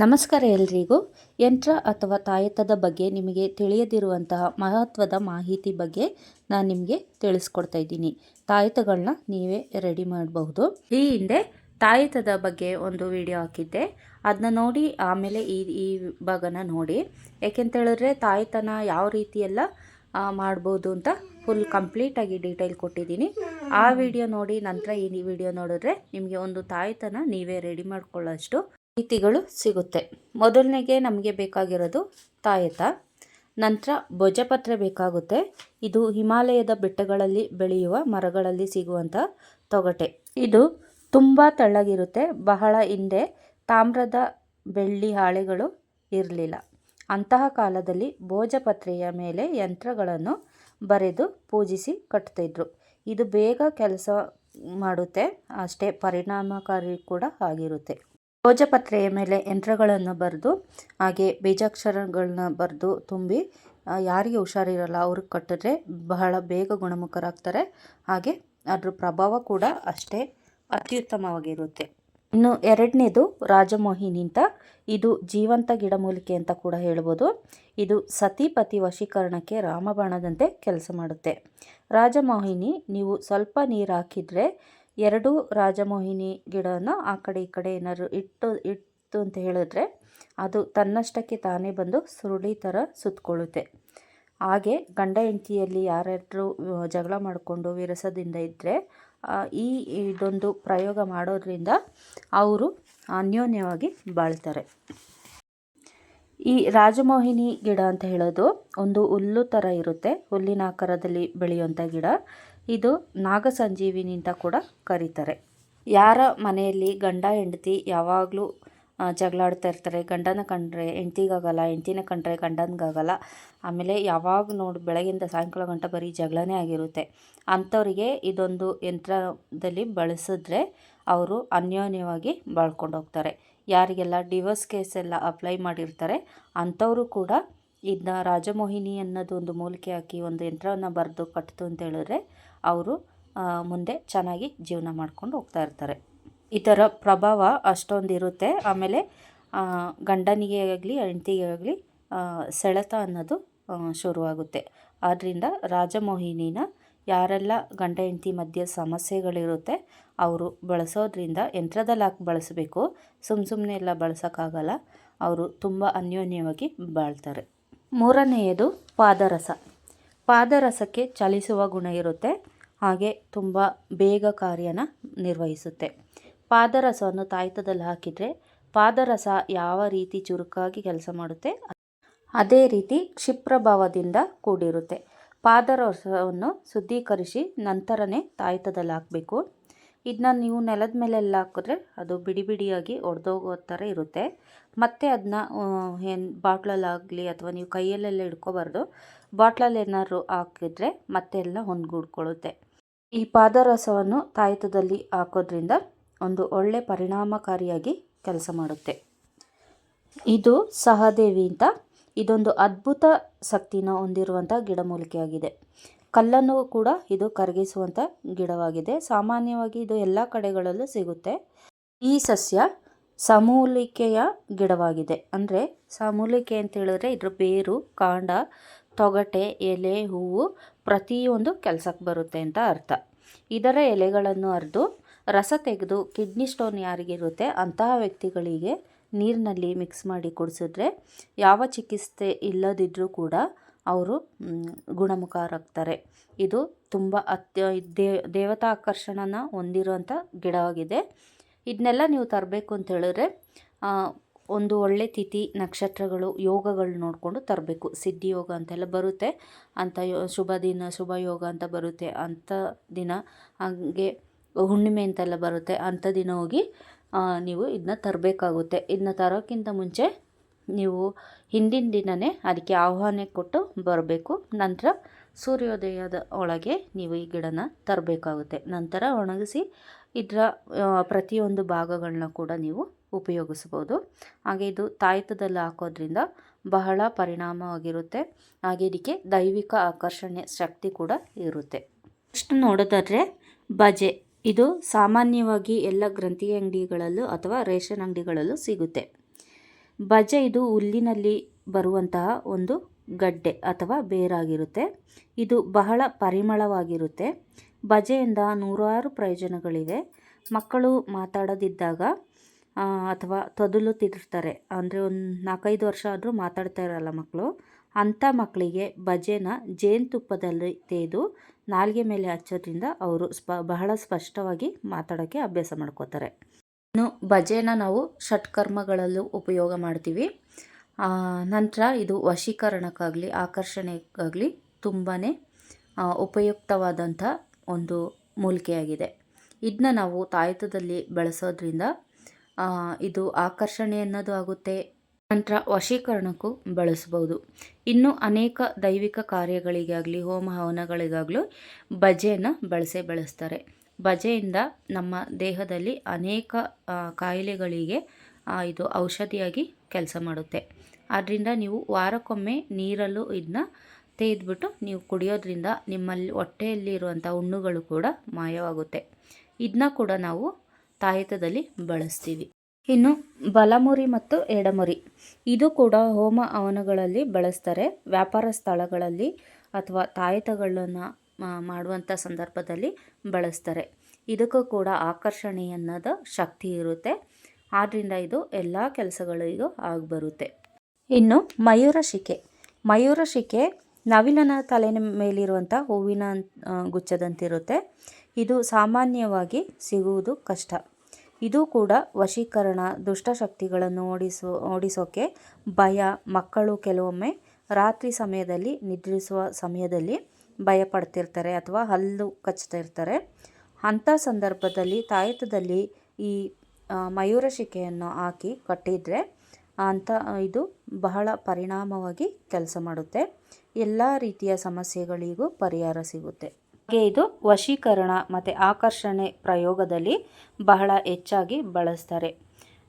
ನಮಸ್ಕಾರ ಎಲ್ರಿಗೂ. ಯಂತ್ರ ಅಥವಾ ತಾಯತದ ಬಗ್ಗೆ ನಿಮಗೆ ತಿಳಿಯದಿರುವಂತಹ ಮಹತ್ವದ ಮಾಹಿತಿ ಬಗ್ಗೆ ನಾನು ನಿಮಗೆ ತಿಳಿಸ್ಕೊಡ್ತಾ ಇದ್ದೀನಿ. ತಾಯತಗಳನ್ನ ನೀವೇ ರೆಡಿ ಮಾಡಬಹುದು. ಈ ಹಿಂದೆ ತಾಯತದ ಬಗ್ಗೆ ಒಂದು ವಿಡಿಯೋ ಹಾಕಿದ್ದೆ. ಅದನ್ನ ನೋಡಿ, ಆಮೇಲೆ ಈ ಈ ಭಾಗನ ನೋಡಿ. ಯಾಕೆಂತ ಹೇಳಿದ್ರೆ ತಾಯತನ ಯಾವ ರೀತಿಯೆಲ್ಲ ಮಾಡ್ಬೋದು ಅಂತ ಫುಲ್ ಕಂಪ್ಲೀಟಾಗಿ ಡೀಟೇಲ್ ಕೊಟ್ಟಿದ್ದೀನಿ. ಆ ವಿಡಿಯೋ ನೋಡಿ, ನಂತರ ಈ ವಿಡಿಯೋ ನೋಡಿದ್ರೆ ನಿಮಗೆ ಒಂದು ತಾಯತನ ನೀವೇ ರೆಡಿ ಮಾಡ್ಕೊಳ್ಳೋಷ್ಟು ರೀತಿಗಳು ಸಿಗುತ್ತೆ. ಮೊದಲನೆಗೆ ನಮಗೆ ಬೇಕಾಗಿರೋದು ತಾಯತ. ನಂತರ ಭೋಜಪತ್ರೆ ಬೇಕಾಗುತ್ತೆ. ಇದು ಹಿಮಾಲಯದ ಬೆಟ್ಟಗಳಲ್ಲಿ ಬೆಳೆಯುವ ಮರಗಳಲ್ಲಿ ಸಿಗುವಂಥ ತೊಗಟೆ. ಇದು ತುಂಬ ತೆಳ್ಳಗಿರುತ್ತೆ. ಬಹಳ ಹಿಂದೆ ತಾಮ್ರದ ಬೆಳ್ಳಿ ಹಾಳೆಗಳು ಇರಲಿಲ್ಲ. ಅಂತಹ ಕಾಲದಲ್ಲಿ ಭೋಜಪತ್ರೆಯ ಮೇಲೆ ಯಂತ್ರಗಳನ್ನು ಬರೆದು ಪೂಜಿಸಿ ಕಟ್ತಿದ್ರು. ಇದು ಬೇಗ ಕೆಲಸ ಮಾಡುತ್ತೆ. ಅಷ್ಟೇ ಪರಿಣಾಮಕಾರಿ ಕೂಡ ಆಗಿರುತ್ತೆ. ಭೋಜಪತ್ರೆಯ ಮೇಲೆ ಯಂತ್ರಗಳನ್ನು ಬರೆದು, ಹಾಗೆ ಬೀಜಾಕ್ಷರಗಳನ್ನ ಬರೆದು ತುಂಬಿ ಯಾರಿಗೆ ಹುಷಾರಿರಲ್ಲ ಅವ್ರಿಗೆ ಕಟ್ಟಿದ್ರೆ ಬಹಳ ಬೇಗ ಗುಣಮುಖರಾಗ್ತಾರೆ. ಹಾಗೆ ಅದ್ರ ಪ್ರಭಾವ ಕೂಡ ಅಷ್ಟೇ ಅತ್ಯುತ್ತಮವಾಗಿರುತ್ತೆ. ಇನ್ನು ಎರಡನೇದು ರಾಜಮೋಹಿನಿ ಅಂತ ಇದು ಜೀವಂತ ಗಿಡಮೂಲಿಕೆ ಅಂತ ಕೂಡ ಹೇಳ್ಬೋದು. ಇದು ಸತಿಪತಿ ವಶೀಕರಣಕ್ಕೆ ರಾಮಬಾಣದಂತೆ ಕೆಲಸ ಮಾಡುತ್ತೆ. ರಾಜಮೋಹಿನಿ, ನೀವು ಸ್ವಲ್ಪ ನೀರು ಹಾಕಿದರೆ ಎರಡು ರಾಜಮೋಹಿನಿ ಗಿಡನ ಆ ಕಡೆ ಈ ಕಡೆ ಏನಾದ್ರು ಇಟ್ಟು ಇಟ್ಟು ಅಂತ ಹೇಳಿದ್ರೆ ಅದು ತನ್ನಷ್ಟಕ್ಕೆ ತಾನೇ ಬಂದು ಸುರುಳಿ ಥರ ಸುತ್ತಕೊಳ್ಳುತ್ತೆ ಹಾಗೆ ಗಂಡ ಹೆಂಡತಿಯಲ್ಲಿ ಯಾರ್ಯಾರು ಜಗಳ ಮಾಡಿಕೊಂಡು ವಿರಸದಿಂದ ಇದ್ದರೆ ಈ ಇದೊಂದು ಪ್ರಯೋಗ ಮಾಡೋದ್ರಿಂದ ಅವರು ಅನ್ಯೋನ್ಯವಾಗಿ ಬಾಳ್ತಾರೆ. ಈ ರಾಜಮೋಹಿನಿ ಗಿಡ ಅಂತ ಹೇಳೋದು ಒಂದು ಹುಲ್ಲು ಥರ ಇರುತ್ತೆ. ಹುಲ್ಲಿನ ಆಕಾರದಲ್ಲಿ ಬೆಳೆಯುವಂಥ ಗಿಡ. ಇದು ನಾಗ ಸಂಜೀವಿನಿ ಅಂತ ಕೂಡ ಕರೀತಾರೆ. ಯಾರ ಮನೆಯಲ್ಲಿ ಗಂಡ, ಹೆಂಡತಿ ಯಾವಾಗಲೂ ಜಗಳಾಡ್ತಾ ಇರ್ತಾರೆ. ಗಂಡನ ಕಂಡ್ರೆ ಹೆಂಡತಿಗಾಗಲ್ಲ, ಹೆಂಡ್ತಿನ ಕಂಡ್ರೆ ಗಂಡನಿಗಾಗಲ್ಲ. ಆಮೇಲೆ ಯಾವಾಗ ನೋಡಿ, ಬೆಳಗಿಂದ ಸಾಯಂಕಾಲ ಗಂಟ ಬರೀ ಜಗಳನೇ ಆಗಿರುತ್ತೆ. ಅಂಥವ್ರಿಗೆ ಇದೊಂದು ಯಂತ್ರದಲ್ಲಿ ಬಳಸಿದ್ರೆ ಅವರು ಅನ್ಯೋನ್ಯವಾಗಿ ಬಾಳ್ಕೊಂಡು ಹೋಗ್ತಾರೆ ಯಾರಿಗೆಲ್ಲ ಡಿವೋರ್ಸ್ ಕೇಸ್ ಎಲ್ಲ ಅಪ್ಲೈ ಮಾಡಿರ್ತಾರೆ, ಅಂಥವರು ಕೂಡ ಇದನ್ನ ರಾಜಮೋಹಿನಿ ಅನ್ನೋದು ಒಂದು ಮೂಲಿಕೆ ಹಾಕಿ ಒಂದು ಯಂತ್ರವನ್ನು ಬರೆದು ಕಟ್ತು ಅಂತ ಹೇಳಿದ್ರೆ ಅವರು ಮುಂದೆ ಚೆನ್ನಾಗಿ ಜೀವನ ಮಾಡ್ಕೊಂಡು ಹೋಗ್ತಾ ಇರ್ತಾರೆ. ಥರ ಪ್ರಭಾವ ಅಷ್ಟೊಂದು ಇರುತ್ತೆ. ಆಮೇಲೆ ಗಂಡನಿಗೆ ಆಗಲಿ, ಹೆಂಡತಿಗೆ ಆಗಲಿ ಸೆಳೆತ ಅನ್ನೋದು ಶುರುವಾಗುತ್ತೆ. ಆದ್ದರಿಂದ ರಾಜಮೋಹಿನಿನ ಯಾರೆಲ್ಲ ಗಂಡ, ಹೆಂಡತಿ ಮಧ್ಯೆ ಸಮಸ್ಯೆಗಳಿರುತ್ತೆ, ಅವರು ಬಳಸೋದ್ರಿಂದ ಯಂತ್ರದಲ್ಲಿ ಹಾಕಿ ಬಳಸಬೇಕು. ಸುಮ್ಮ ಸುಮ್ಮನೆ ಎಲ್ಲ ಬಳಸೋಕ್ಕಾಗಲ್ಲ. ಅವರು ತುಂಬ ಅನ್ಯೋನ್ಯವಾಗಿ ಬಾಳ್ತಾರೆ. ಮೂರನೆಯದು ಪಾದರಸ. ಪಾದರಸಕ್ಕೆ ಚಲಿಸುವ ಗುಣ ಇರುತ್ತೆ, ಹಾಗೆ ತುಂಬ ಬೇಗ ಕಾರ್ಯನ ನಿರ್ವಹಿಸುತ್ತೆ. ಪಾದರಸವನ್ನು ತಾಯ್ತದಲ್ಲಿ ಹಾಕಿದರೆ ಪಾದರಸ ಯಾವ ರೀತಿ ಚುರುಕಾಗಿ ಕೆಲಸ ಮಾಡುತ್ತೆ, ಅದೇ ರೀತಿ ಕ್ಷಿಪ್ರಭಾವದಿಂದ ಕೂಡಿರುತ್ತೆ. ಪಾದರಸವನ್ನು ಶುದ್ಧೀಕರಿಸಿ ನಂತರನೇ ತಾಯ್ತದಲ್ಲಿ ಹಾಕಬೇಕು. ಇದನ್ನ ನೀವು ನೆಲದ ಮೇಲೆಲ್ಲ ಹಾಕಿದ್ರೆ ಅದು ಬಿಡಿ ಬಿಡಿಯಾಗಿ ಒಡೆದೋಗೋ ಥರ ಇರುತ್ತೆ. ಮತ್ತು ಅದನ್ನ ಏನು ಬಾಟ್ಲಲ್ಲಾಗಲಿ ಅಥವಾ ನೀವು ಕೈಯಲ್ಲೆಲ್ಲ ಹಿಡ್ಕೋಬಾರ್ದು ಬಾಟ್ಲಲ್ಲಿ ಏನಾದ್ರು ಹಾಕಿದ್ರೆ ಮತ್ತೆ ಎಲ್ಲ ಹೊಂದ್ಗೂಡ್ಕೊಳ್ಳುತ್ತೆ ಈ ಪಾದರಸವನ್ನು ತಾಯ್ತದಲ್ಲಿ ಹಾಕೋದ್ರಿಂದ ಒಂದು ಒಳ್ಳೆ ಪರಿಣಾಮಕಾರಿಯಾಗಿ ಕೆಲಸ ಮಾಡುತ್ತೆ. ಇದು ಸಹದೇವಿ ಅಂತ. ಇದೊಂದು ಅದ್ಭುತ ಶಕ್ತಿನ ಹೊಂದಿರುವಂಥ ಗಿಡಮೂಲಿಕೆಯಾಗಿದೆ. ಕಲ್ಲನ್ನು ಕೂಡ ಇದು ಕರಗಿಸುವಂಥ ಗಿಡವಾಗಿದೆ. ಸಾಮಾನ್ಯವಾಗಿ ಇದು ಎಲ್ಲ ಕಡೆಗಳಲ್ಲೂ ಸಿಗುತ್ತೆ. ಈ ಸಸ್ಯ ಸಮೂಲಿಕೆಯ ಗಿಡವಾಗಿದೆ. ಅಂದರೆ ಸಮೂಲಿಕೆ ಅಂತ ಹೇಳಿದ್ರೆ ಇದ್ರ ಬೇರು, ಕಾಂಡ, ತೊಗಟೆ, ಎಲೆ, ಹೂವು ಪ್ರತಿಯೊಂದು ಕೆಲಸಕ್ಕೆ ಬರುತ್ತೆ ಅಂತ ಅರ್ಥ. ಇದರ ಎಲೆಗಳನ್ನು ಅರೆದು ರಸ ತೆಗೆದು ಕಿಡ್ನಿ ಸ್ಟೋನ್ ಯಾರಿಗಿರುತ್ತೆ ಅಂತಹ ವ್ಯಕ್ತಿಗಳಿಗೆ ನೀರಿನಲ್ಲಿ ಮಿಕ್ಸ್ ಮಾಡಿ ಕುಡಿಸಿದ್ರೆ ಯಾವ ಚಿಕಿತ್ಸೆ ಇಲ್ಲದಿದ್ದರೂ ಕೂಡ ಅವರು ಗುಣಮುಖರಾಗ್ತಾರೆ. ಇದು ತುಂಬ ಅತ್ಯ ದೇವತಾ ಆಕರ್ಷಣನ ಹೊಂದಿರುವಂಥ ಗಿಡವಾಗಿದೆ. ಇದನ್ನೆಲ್ಲ ನೀವು ತರಬೇಕು ಅಂತ ಹೇಳಿದ್ರೆ ಒಂದು ಒಳ್ಳೆ ತಿಥಿ, ನಕ್ಷತ್ರಗಳು, ಯೋಗಗಳು ನೋಡಿಕೊಂಡು ತರಬೇಕು. ಸಿದ್ಧಿ ಯೋಗ ಅಂತೆಲ್ಲ ಬರುತ್ತೆ. ಅಂಥ ಯೋ, ಶುಭ ದಿನ, ಶುಭ ಯೋಗ ಅಂತ ಬರುತ್ತೆ. ಅಂಥ ದಿನ ಹಾಗೆ ಹುಣ್ಣಿಮೆ ಅಂತೆಲ್ಲ ಬರುತ್ತೆ. ಅಂಥ ದಿನ ಹೋಗಿ ನೀವು ಇದನ್ನ ತರಬೇಕಾಗುತ್ತೆ. ಇದನ್ನ ತರೋಕ್ಕಿಂತ ಮುಂಚೆ ನೀವು ಹಿಂದಿನ ದಿನವೇ ಅದಕ್ಕೆ ಆಹ್ವಾನ ಕೊಟ್ಟು ಬರಬೇಕು. ನಂತರ ಸೂರ್ಯೋದಯದ ಒಳಗೆ ನೀವು ಈ ಗಿಡನ ತರಬೇಕಾಗುತ್ತೆ. ನಂತರ ಒಣಗಿಸಿ ಇದರ ಪ್ರತಿಯೊಂದು ಭಾಗಗಳನ್ನ ಕೂಡ ನೀವು ಉಪಯೋಗಿಸ್ಬೋದು. ಹಾಗೆ ಇದು ತಾಯ್ತದಲ್ಲಿ ಹಾಕೋದ್ರಿಂದ ಬಹಳ ಪರಿಣಾಮವಾಗಿರುತ್ತೆ. ಹಾಗೆ ಇದಕ್ಕೆ ದೈವಿಕ ಆಕರ್ಷಣೆ ಶಕ್ತಿ ಕೂಡ ಇರುತ್ತೆ. ನೆಕ್ಸ್ಟ್ ನೋಡೋದಾದರೆ ಬಜೆ. ಇದು ಸಾಮಾನ್ಯವಾಗಿ ಎಲ್ಲ ಗ್ರಂಥಿ ಅಂಗಡಿಗಳಲ್ಲೂ ಅಥವಾ ರೇಷನ್ ಅಂಗಡಿಗಳಲ್ಲೂ ಸಿಗುತ್ತೆ. ಬಜೆ ಇದು ಹುಲ್ಲಿನಲ್ಲಿ ಬರುವಂತಹ ಒಂದು ಗಡ್ಡೆ ಅಥವಾ ಬೇರಾಗಿರುತ್ತೆ. ಇದು ಬಹಳ ಪರಿಮಳವಾಗಿರುತ್ತೆ. ಬಜೆಯಿಂದ ನೂರಾರು ಪ್ರಯೋಜನಗಳಿವೆ. ಮಕ್ಕಳು ಮಾತಾಡದಿದ್ದಾಗ ಅಥವಾ ತೊದಲುತ್ತಿರ್ತಾರೆ. ಅಂದರೆ ಒಂದು ನಾಲ್ಕೈದು ವರ್ಷ ಆದರೂ ಮಾತಾಡ್ತಾ ಇರಲ್ಲ ಮಕ್ಕಳು. ಅಂಥ ಮಕ್ಕಳಿಗೆ ಬಜೆನ ಜೇನುತುಪ್ಪದಲ್ಲಿ ತೇದು ನಾಲಿಗೆ ಮೇಲೆ ಹಚ್ಚೋದ್ರಿಂದ ಅವರು ಸ್ಪ, ಬಹಳ ಸ್ಪಷ್ಟವಾಗಿ ಮಾತಾಡೋಕ್ಕೆ ಅಭ್ಯಾಸ ಮಾಡ್ಕೋತಾರೆ. ಇನ್ನು ಭಜೆನ ನಾವು ಷಟ್ಕರ್ಮಗಳಲ್ಲೂ ಉಪಯೋಗ ಮಾಡ್ತೀವಿ. ನಂತರ ಇದು ವಶೀಕರಣಕ್ಕಾಗಲಿ, ಆಕರ್ಷಣೆಗಾಗಲಿ ತುಂಬಾ ಉಪಯುಕ್ತವಾದಂಥ ಒಂದು ಮೂಲಿಕೆಯಾಗಿದೆ. ಇದನ್ನ ನಾವು ತಾಯತದಲ್ಲಿ ಬಳಸೋದ್ರಿಂದ ಇದು ಆಕರ್ಷಣೆ ಅನ್ನೋದು ಆಗುತ್ತೆ. ನಂತರ ವಶೀಕರಣಕ್ಕೂ ಬಳಸ್ಬೋದು. ಇನ್ನು ಅನೇಕ ದೈವಿಕ ಕಾರ್ಯಗಳಿಗಾಗಲಿ, ಹೋಮ ಹವನಗಳಿಗಾಗಲೂ ಭಜೆಯನ್ನು ಬಳಸೇ ಬಳಸ್ತಾರೆ. ಬಜೆಯಿಂದ ನಮ್ಮ ದೇಹದಲ್ಲಿ ಅನೇಕ ಕಾಯಿಲೆಗಳಿಗೆ ಇದು ಔಷಧಿಯಾಗಿ ಕೆಲಸ ಮಾಡುತ್ತೆ. ಆದ್ದರಿಂದ ನೀವು ವಾರಕ್ಕೊಮ್ಮೆ ನೀರಲ್ಲೂ ಇದನ್ನ ತೆಗೆದ್ಬಿಟ್ಟು ನೀವು ಕುಡಿಯೋದ್ರಿಂದ ನಿಮ್ಮಲ್ಲಿ ಹೊಟ್ಟೆಯಲ್ಲಿ ಇರುವಂಥ ಹುಣ್ಣುಗಳು ಕೂಡ ಮಾಯವಾಗುತ್ತೆ. ಇದನ್ನ ಕೂಡ ನಾವು ತಾಯತದಲ್ಲಿ ಬಳಸ್ತೀವಿ. ಇನ್ನು ಬಲಮುರಿ ಮತ್ತು ಎಡಮುರಿ. ಇದು ಕೂಡ ಹೋಮ ಹವನಗಳಲ್ಲಿ ಬಳಸ್ತಾರೆ. ವ್ಯಾಪಾರ ಸ್ಥಳಗಳಲ್ಲಿ ಅಥವಾ ತಾಯತಗಳನ್ನು ಮಾಡುವಂಥ ಸಂದರ್ಭದಲ್ಲಿ ಬಳಸ್ತಾರೆ. ಇದಕ್ಕೂ ಕೂಡ ಆಕರ್ಷಣೆ ಅನ್ನೋದು ಶಕ್ತಿ ಇರುತ್ತೆ. ಆದ್ದರಿಂದ ಇದು ಎಲ್ಲ ಕೆಲಸಗಳಿಗೂ ಆಗಿಬರುತ್ತೆ. ಇನ್ನು ಮಯೂರ ಶಿಕೆ ಮಯೂರ ಶಿಕೆ ನವಿಲನ ತಲೆಯ ಮೇಲಿರುವಂಥ ಹೂವಿನ ಗುಚ್ಛದಂತಿರುತ್ತೆ. ಇದು ಸಾಮಾನ್ಯವಾಗಿ ಸಿಗುವುದು ಕಷ್ಟ. ಇದು ಕೂಡ ವಶೀಕರಣ ದುಷ್ಟಶಕ್ತಿಗಳನ್ನು ಓಡಿಸೋ ಓಡಿಸೋಕ್ಕೆ ಭಯ, ಮಕ್ಕಳು ಕೆಲವೊಮ್ಮೆ ರಾತ್ರಿ ಸಮಯದಲ್ಲಿ ನಿದ್ರಿಸುವ ಸಮಯದಲ್ಲಿ ಭಯ ಪಡ್ತಿರ್ತಾರೆ ಅಥವಾ ಹಲ್ಲು ಕಚ್ತಾ ಇರ್ತಾರೆ ಅಂಥ ಸಂದರ್ಭದಲ್ಲಿ ತಾಯತದಲ್ಲಿ ಈ ಮಯೂರ ಶಿಕೆಯನ್ನು ಹಾಕಿ ಕಟ್ಟಿದರೆ ಅಂಥ, ಇದು ಬಹಳ ಪರಿಣಾಮವಾಗಿ ಕೆಲಸ ಮಾಡುತ್ತೆ. ಎಲ್ಲ ರೀತಿಯ ಸಮಸ್ಯೆಗಳಿಗೂ ಪರಿಹಾರ ಸಿಗುತ್ತೆ. ಹಾಗೆ ಇದು ವಶೀಕರಣ ಮತ್ತು ಆಕರ್ಷಣೆ ಪ್ರಯೋಗದಲ್ಲಿ ಬಹಳ ಹೆಚ್ಚಾಗಿ ಬಳಸ್ತಾರೆ.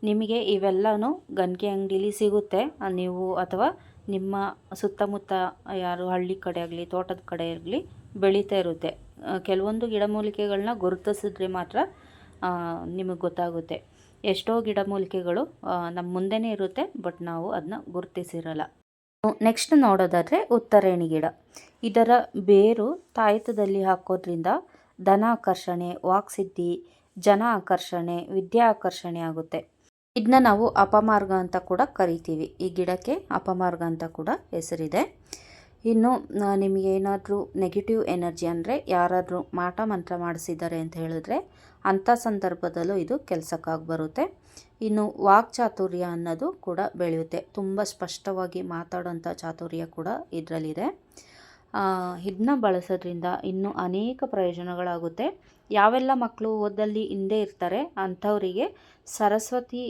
ನಿಮಗೆ ಇವೆಲ್ಲನೂ ಗನ್ಗೆ ಅಂಗಡಿಲಿ ಸಿಗುತ್ತೆ. ನೀವು ಅಥವಾ ನಿಮ್ಮ ಸುತ್ತಮುತ್ತ ಯಾರು ಹಳ್ಳಿ ಕಡೆ ಆಗಲಿ, ತೋಟದ ಕಡೆ ಆಗಲಿ ಬೆಳೀತಾ ಇರುತ್ತೆ. ಕೆಲವೊಂದು ಗಿಡಮೂಲಿಕೆಗಳನ್ನ ಗುರುತಿಸಿದ್ರೆ ಮಾತ್ರ ನಿಮಗೆ ಗೊತ್ತಾಗುತ್ತೆ. ಎಷ್ಟೋ ಗಿಡಮೂಲಿಕೆಗಳು ನಮ್ಮ ಮುಂದೆನೇ ಇರುತ್ತೆ, ಬಟ್ ನಾವು ಅದನ್ನ ಗುರುತಿಸಿರಲ್ಲ. ನೆಕ್ಸ್ಟ್ ನೋಡೋದಾದರೆ ಉತ್ತರೇಣಿ ಗಿಡ. ಇದರ ಬೇರು ತಾಯತದಲ್ಲಿ ಹಾಕೋದ್ರಿಂದ ಧನ ಆಕರ್ಷಣೆ ವಾಕ್ಸಿದ್ಧಿ ಜನ ಆಕರ್ಷಣೆ, ವಿದ್ಯಾ ಆಕರ್ಷಣೆ ಆಗುತ್ತೆ. ಇದನ್ನ ನಾವು ಅಪಮಾರ್ಗ ಅಂತ ಕೂಡ ಕರಿತೀವಿ. ಈ ಗಿಡಕ್ಕೆ ಅಪಮಾರ್ಗ ಅಂತ ಕೂಡ ಹೆಸರಿದೆ. ಇನ್ನು ನಿಮಗೆ ಏನಾದರೂ ನೆಗೆಟಿವ್ ಎನರ್ಜಿ ಅಂದರೆ ಯಾರಾದರೂ ಮಾಟ ಮಂತ್ರ ಮಾಡಿಸಿದ್ದಾರೆ ಅಂತ ಹೇಳಿದ್ರೆ ಅಂಥ ಸಂದರ್ಭದಲ್ಲೂ ಇದು ಕೆಲಸಕ್ಕಾಗಿ ಬರುತ್ತೆ. ಇನ್ನು, ವಾಕ್ ಚಾತುರ್ಯ ಅನ್ನೋದು ಕೂಡ ಬೆಳೆಯುತ್ತೆ. ತುಂಬ ಸ್ಪಷ್ಟವಾಗಿ ಮಾತಾಡೋಂಥ ಚಾತುರ್ಯ ಕೂಡ ಇದರಲ್ಲಿದೆ. ಇದನ್ನ ಬಳಸೋದ್ರಿಂದ ಇನ್ನೂ ಅನೇಕ ಪ್ರಯೋಜನಗಳಾಗುತ್ತೆ. ಯಾವೆಲ್ಲ ಮಕ್ಕಳು ಓದಲ್ಲಿ ಹಿಂದೆ ಇರ್ತಾರೆ ಅಂಥವರಿಗೆ ಸರಸ್ವತಿ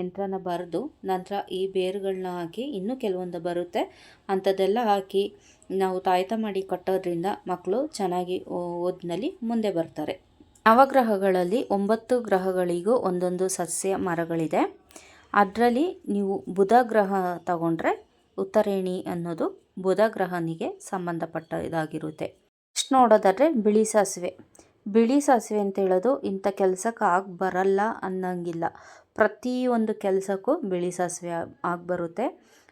ಯಂತ್ರನ ಬರೆದು ನಂತರ ಈ ಬೇರುಗಳನ್ನ ಹಾಕಿ ಇನ್ನೂ ಕೆಲವೊಂದು ಬರುತ್ತೆ. ಅಂಥದ್ದೆಲ್ಲ ಹಾಕಿ ನಾವು ತಾಯ್ತ ಮಾಡಿ ಕಟ್ಟೋದ್ರಿಂದ ಮಕ್ಕಳು ಚೆನ್ನಾಗಿ ಓದಿನಲ್ಲಿ ಮುಂದೆ ಬರ್ತಾರೆ. ನವಗ್ರಹಗಳಲ್ಲಿ ಒಂಬತ್ತು ಗ್ರಹಗಳಿಗೂ ಒಂದೊಂದು ಸಸ್ಯ ಮರಗಳಿದೆ. ಅದರಲ್ಲಿ ನೀವು ಬುಧ ಗ್ರಹ ತಗೊಂಡ್ರೆ ಉತ್ತರೇಣಿ ಅನ್ನೋದು ಬುಧ ಗ್ರಹನಿಗೆ ಸಂಬಂಧಪಟ್ಟ ಇದಾಗಿರುತ್ತೆ ನೆಕ್ಸ್ಟ್ ನೋಡೋದಾದರೆ ಬಿಳಿ ಸಾಸಿವೆ. ಬಿಳಿ ಸಾಸಿವೆ ಅಂತ ಹೇಳೋದು ಇಂಥ ಕೆಲಸಕ್ಕೆ ಆಗಿ ಬರಲ್ಲ ಅನ್ನಂಗಿಲ್ಲ. ಪ್ರತಿಯೊಂದು ಕೆಲಸಕ್ಕೂ ಬಿಳಿ ಸಾಸಿವೆ ಆಗಿಬರುತ್ತೆ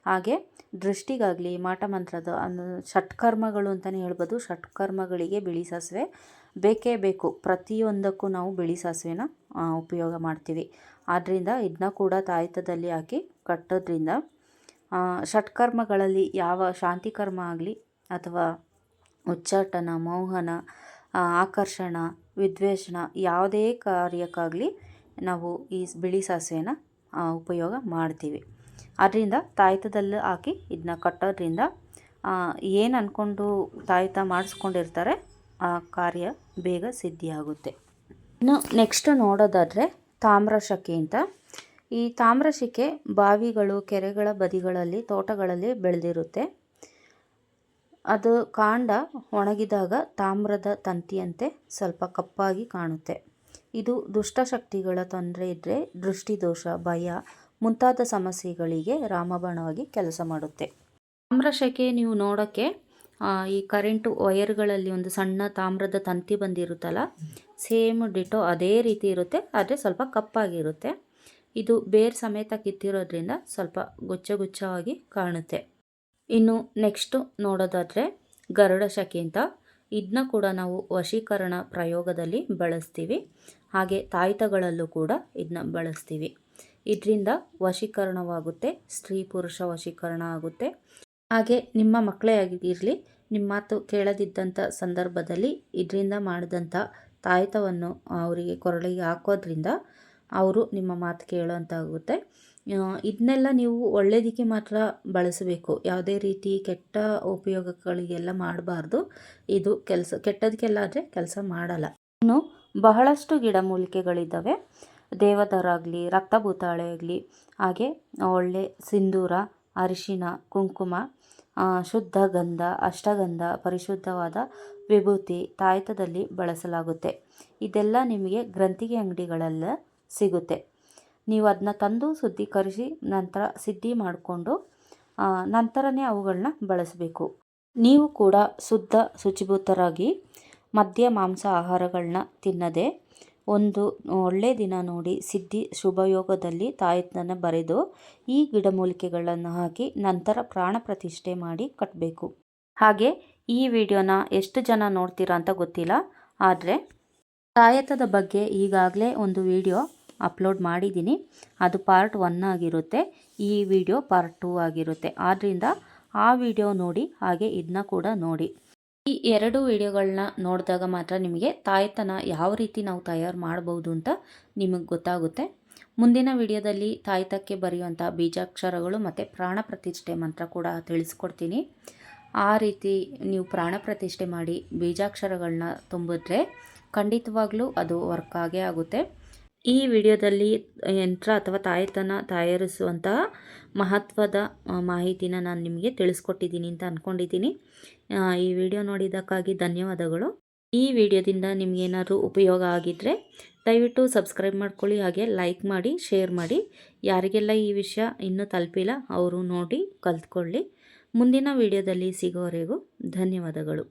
ಹಾಗೆ ದೃಷ್ಟಿಗಾಗಲಿ, ಮಾಟ ಮಂತ್ರದ ಅನ್ನು ಷಟ್ಕರ್ಮಗಳು ಅಂತಲೇ ಹೇಳ್ಬೋದು. ಷಟ್ಕರ್ಮಗಳಿಗೆ ಬಿಳಿ ಸಾಸಿವೆ ಬೇಕೇ ಬೇಕು. ಪ್ರತಿಯೊಂದಕ್ಕೂ ನಾವು ಬಿಳಿ ಸಾಸಿವೆನ ಉಪಯೋಗ ಮಾಡ್ತೀವಿ. ಆದ್ದರಿಂದ ಇದನ್ನ ಕೂಡ ತಾಯ್ತದಲ್ಲಿ ಹಾಕಿ ಕಟ್ಟೋದ್ರಿಂದ ಷಟ್ಕರ್ಮಗಳಲ್ಲಿ ಯಾವ ಶಾಂತಿ ಕರ್ಮ ಆಗಲಿ ಅಥವಾ ಉಚ್ಚಾಟನ, ಮೋಹನ ಆಕರ್ಷಣ, ವಿದ್ವೇಷಣ ಯಾವುದೇ ಕಾರ್ಯಕ್ಕಾಗಲಿ ನಾವು ಈ ಬಿಳಿ ಸಾಸಿವೆನ ಉಪಯೋಗ ಮಾಡ್ತೀವಿ. ಅದರಿಂದ ತಾಯ್ತದಲ್ಲಿ ಹಾಕಿ ಇದನ್ನ ಕಟ್ಟೋದ್ರಿಂದ ಏನು ಅಂದ್ಕೊಂಡು ತಾಯ್ತ ಮಾಡಿಸ್ಕೊಂಡಿರ್ತಾರೆ, ಆ ಕಾರ್ಯ ಬೇಗ ಸಿದ್ಧಿಯಾಗುತ್ತೆ. ಇನ್ನು ನೆಕ್ಸ್ಟ್ ನೋಡೋದಾದರೆ ತಾಮ್ರಶಕೆ ಅಂತ. ಈ ತಾಮ್ರಶಿಕೆ ಬಾವಿಗಳು, ಕೆರೆಗಳ ಬದಿಗಳಲ್ಲಿ, ತೋಟಗಳಲ್ಲಿ ಬೆಳೆದಿರುತ್ತೆ. ಅದು ಕಾಂಡ ಒಣಗಿದಾಗ ತಾಮ್ರದ ತಂತಿಯಂತೆ ಸ್ವಲ್ಪ ಕಪ್ಪಾಗಿ ಕಾಣುತ್ತೆ. ಇದು ದುಷ್ಟಶಕ್ತಿಗಳ ತೊಂದರೆ ಇದ್ದರೆ ದೃಷ್ಟಿದೋಷ, ಭಯ, ಮುಂತಾದ ಸಮಸ್ಯೆಗಳಿಗೆ ರಾಮಬಾಣವಾಗಿ ಕೆಲಸ ಮಾಡುತ್ತೆ. ತಾಮ್ರಶಕೆ ನೀವು ನೋಡೋಕ್ಕೆ ಈ ಕರೆಂಟು ವಯರ್ಗಳಲ್ಲಿ ಒಂದು ಸಣ್ಣ ತಾಮ್ರದ ತಂತಿ ಬಂದಿರುತ್ತಲ್ಲ, ಸೇಮ್ ಡಿಟೋ ಅದೇ ರೀತಿ ಇರುತ್ತೆ, ಆದರೆ ಸ್ವಲ್ಪ ಕಪ್ಪಾಗಿರುತ್ತೆ. ಇದು ಬೇರ್ ಸಮೇತ ಕಿತ್ತಿರೋದ್ರಿಂದ ಸ್ವಲ್ಪ ಗುಚ್ಚ ಗುಚ್ಚವಾಗಿ ಕಾಣುತ್ತೆ. ಇನ್ನು ನೆಕ್ಸ್ಟು ನೋಡೋದಾದರೆ ಗರುಡ ಶಕಿ ಅಂತ ಇದನ್ನ ಕೂಡ ನಾವು ವಶೀಕರಣ ಪ್ರಯೋಗದಲ್ಲಿ ಬಳಸ್ತೀವಿ. ಹಾಗೆ ತಾಯ್ತಗಳಲ್ಲೂ ಕೂಡ ಇದನ್ನ ಬಳಸ್ತೀವಿ. ಇದರಿಂದ ವಶೀಕರಣವಾಗುತ್ತೆ, ಸ್ತ್ರೀ ಪುರುಷ ವಶೀಕರಣ ಆಗುತ್ತೆ. ಹಾಗೆ ನಿಮ್ಮ ಮಕ್ಕಳೇ ಆಗಿರಲಿ ನಿಮ್ಮ ಮಾತು ಕೇಳದಿದ್ದಂಥ ಸಂದರ್ಭದಲ್ಲಿ ಇದರಿಂದ ಮಾಡಿದಂಥ ತಾಯ್ತವನ್ನು ಅವರಿಗೆ ಕೊರಳಿಗೆ ಹಾಕೋದ್ರಿಂದ ಅವರು ನಿಮ್ಮ ಮಾತು ಕೇಳೋಂತಾಗುತ್ತೆ ಇದನ್ನೆಲ್ಲ ನೀವು ಒಳ್ಳೆಯದಕ್ಕೆ ಮಾತ್ರ ಬಳಸಬೇಕು. ಯಾವುದೇ ರೀತಿ ಕೆಟ್ಟ ಉಪಯೋಗಗಳಿಗೆಲ್ಲ ಮಾಡಬಾರ್ದು. ಇದು ಕೆಲಸ ಕೆಟ್ಟದಕ್ಕೆಲ್ಲ ಆದರೆ ಕೆಲಸ ಮಾಡಲ್ಲ. ಇನ್ನು ಬಹಳಷ್ಟು ಗಿಡಮೂಲಿಕೆಗಳಿದ್ದಾವೆ. ದೇವದರಾಗಲಿ ರಕ್ತಭೂತಾಳೆ ಆಗಲಿ ಹಾಗೆ ಒಳ್ಳೆ ಸಿಂಧೂರ, ಅರಿಶಿನ, ಕುಂಕುಮ ಶುದ್ಧ ಗಂಧ, ಅಷ್ಟಗಂಧ, ಪರಿಶುದ್ಧವಾದ ವಿಭೂತಿ ತಾಯ್ತದಲ್ಲಿ ಬಳಸಲಾಗುತ್ತೆ. ಇದೆಲ್ಲ ನಿಮಗೆ ಗ್ರಂಥಿಗೆ ಅಂಗಡಿಗಳೆಲ್ಲ. ಸಿಗುತ್ತೆ. ನೀವು ಅದನ್ನ ತಂದು ಶುದ್ಧೀಕರಿಸಿ ನಂತರ ಸಿದ್ಧಿ ಮಾಡಿಕೊಂಡು ನಂತರನೇ ಅವುಗಳನ್ನ ಬಳಸಬೇಕು. ನೀವು ಕೂಡ ಶುದ್ಧ, ಶುಚಿಭೂತರಾಗಿ ಮದ್ಯ, ಮಾಂಸ ಆಹಾರಗಳನ್ನ ತಿನ್ನದೆ ಒಂದು ಒಳ್ಳೆಯ ದಿನ ನೋಡಿ ಸಿದ್ಧಿ, ಶುಭಯೋಗದಲ್ಲಿ ತಾಯತ್ನ ಬರೆದು ಈ ಗಿಡಮೂಲಿಕೆಗಳನ್ನು ಹಾಕಿ ನಂತರ ಪ್ರಾಣ ಪ್ರತಿಷ್ಠೆ ಮಾಡಿ ಕಟ್ಟಬೇಕು ಹಾಗೆ ಈ ವಿಡಿಯೋನ ಎಷ್ಟು ಜನ ನೋಡ್ತೀರಾ ಅಂತ ಗೊತ್ತಿಲ್ಲ, ಆದರೆ ತಾಯತದ ಬಗ್ಗೆ ಈಗಾಗಲೇ ಒಂದು ವಿಡಿಯೋ ಅಪ್ಲೋಡ್ ಮಾಡಿದ್ದೀನಿ. ಅದು ಪಾರ್ಟ್ ಒನ್ ಆಗಿರುತ್ತೆ. ಈ ವಿಡಿಯೋ ಪಾರ್ಟ್ ಟೂ ಆಗಿರುತ್ತೆ. ಆದ್ದರಿಂದ ಆ ವಿಡಿಯೋ ನೋಡಿ, ಹಾಗೆ ಇದನ್ನ ಕೂಡ ನೋಡಿ. ಈ ಎರಡು ವಿಡಿಯೋಗಳನ್ನ ನೋಡಿದಾಗ ಮಾತ್ರ ನಿಮಗೆ ತಾಯ್ತನ ಯಾವ ರೀತಿ ನಾವು ತಯಾರು ಮಾಡ್ಬೋದು ಅಂತ ನಿಮಗೆ ಗೊತ್ತಾಗುತ್ತೆ. ಮುಂದಿನ ವಿಡಿಯೋದಲ್ಲಿ ತಾಯ್ತಕ್ಕೆ ಬರೆಯುವಂಥ ಬೀಜಾಕ್ಷರಗಳು ಮತ್ತು ಪ್ರಾಣ ಪ್ರತಿಷ್ಠೆ ಮಂತ್ರ ಕೂಡ ತಿಳಿಸ್ಕೊಡ್ತೀನಿ. ಆ ರೀತಿ ನೀವು ಪ್ರಾಣ ಪ್ರತಿಷ್ಠೆ ಮಾಡಿ ಬೀಜಾಕ್ಷರಗಳನ್ನ ತುಂಬಿದ್ರೆ ಖಂಡಿತವಾಗ್ಲೂ ಅದು ವರ್ಕ್ ಆಗೇ ಆಗುತ್ತೆ. ಈ ವಿಡಿಯೋದಲ್ಲಿ ಯಂತ್ರ ಅಥವಾ ತಾಯತನ ತಯಾರಿಸುವಂತಹ ಮಹತ್ವದ ಮಾಹಿತಿನ ನಾನು ನಿಮಗೆ ತಿಳಿಸ್ಕೊಟ್ಟಿದ್ದೀನಿ ಅಂತ ಅಂದ್ಕೊಂಡಿದ್ದೀನಿ ಈ ವಿಡಿಯೋ ನೋಡಿದ್ದಕ್ಕಾಗಿ ಧನ್ಯವಾದಗಳು. ಈ ವಿಡಿಯೋದಿಂದ ನಿಮಗೇನಾದರೂ ಉಪಯೋಗ ಆಗಿದ್ದರೆ ದಯವಿಟ್ಟು ಸಬ್ಸ್ಕ್ರೈಬ್ ಮಾಡ್ಕೊಳ್ಳಿ, ಹಾಗೆ ಲೈಕ್ ಮಾಡಿ, ಶೇರ್ ಮಾಡಿ. ಯಾರಿಗೆಲ್ಲ ಈ ವಿಷಯ ಇನ್ನೂ ತಲುಪಿಲ್ಲ, ಅವರು ನೋಡಿ ಕಲ್ತ್ಕೊಳ್ಳಿ. ಮುಂದಿನ ವಿಡಿಯೋದಲ್ಲಿ ಸಿಗೋವರೆಗೂ ಧನ್ಯವಾದಗಳು.